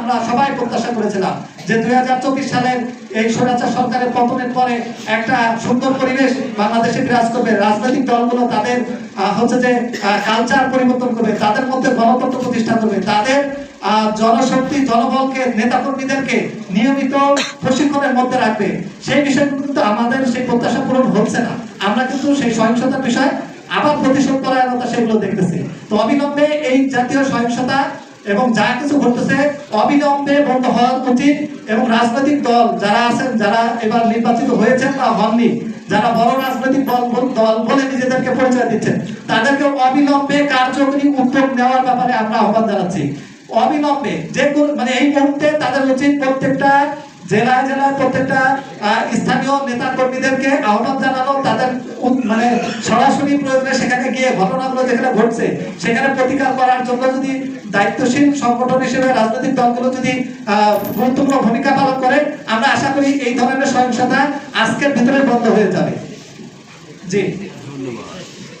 আমরা সবাই প্রত্যাশা করেছিলাম যে দুই হাজার চব্বিশ সালের এই স্বৈরাচার সরকারের পতনের পরে একটা সুন্দর পরিবেশ বাংলাদেশে বিরাজ করবে। রাজনৈতিক দলগুলো তাদের হচ্ছে যে কালচার পরিবর্তন করবে, তাদের মধ্যে গণতন্ত্র প্রতিষ্ঠা করবে, তাদের জনশক্তি, জনবলকে, নেতাকর্মীদেরকে নিয়মিত প্রশিক্ষণের মধ্যে রাখবে। সেই বিষয়গুলো কিন্তু আমাদের সেই প্রত্যাশা পূরণ হচ্ছে না। আমরা কিন্তু সেই সহিংসতার বিষয় আবার প্রতিশোধ পরায়ণতা সেগুলো দেখতেছি। তো অবিলম্বে এই জাতীয় সহিংসতা এবং যা কিছু ঘটতেছে, অবিলম্বে বন্ধ হওয়া উচিত এবং রাজনৈতিক দল যারা আছেন, যারা এবার নির্বাচিত হয়েছেন বা হননি, যারা বড় রাজনৈতিক দল দল বলে নিজেদেরকে পরিচয় দিচ্ছেন তাদেরকে অবিলম্বে কার্যকরী উদ্যোগ নেওয়ার ব্যাপারে আমরা আহ্বান জানাচ্ছি। অবিলম্বে যে মানে এই মুহূর্তে তাদের উচিত প্রত্যেকটা জেলায় জেলায় প্রত্যেকটা স্থানীয় নেতা কর্মীদেরকে আহ্বান জানানো তাদের মানে সরাসরি প্রয়োজনে সেখানে গিয়ে ঘটনাগুলো যেখানে ঘটছে, সেখানে প্রতিকার করার জন্য যদি দায়িত্বশীল সংগঠন হিসেবে রাজনৈতিক দলগুলো যদি গুরুত্বপূর্ণ ভূমিকা পালন করে, আমরা আশা করি এই ধরনের সহিংসতা আজকের ভিতরে বন্ধ হয়ে যাবে। জি।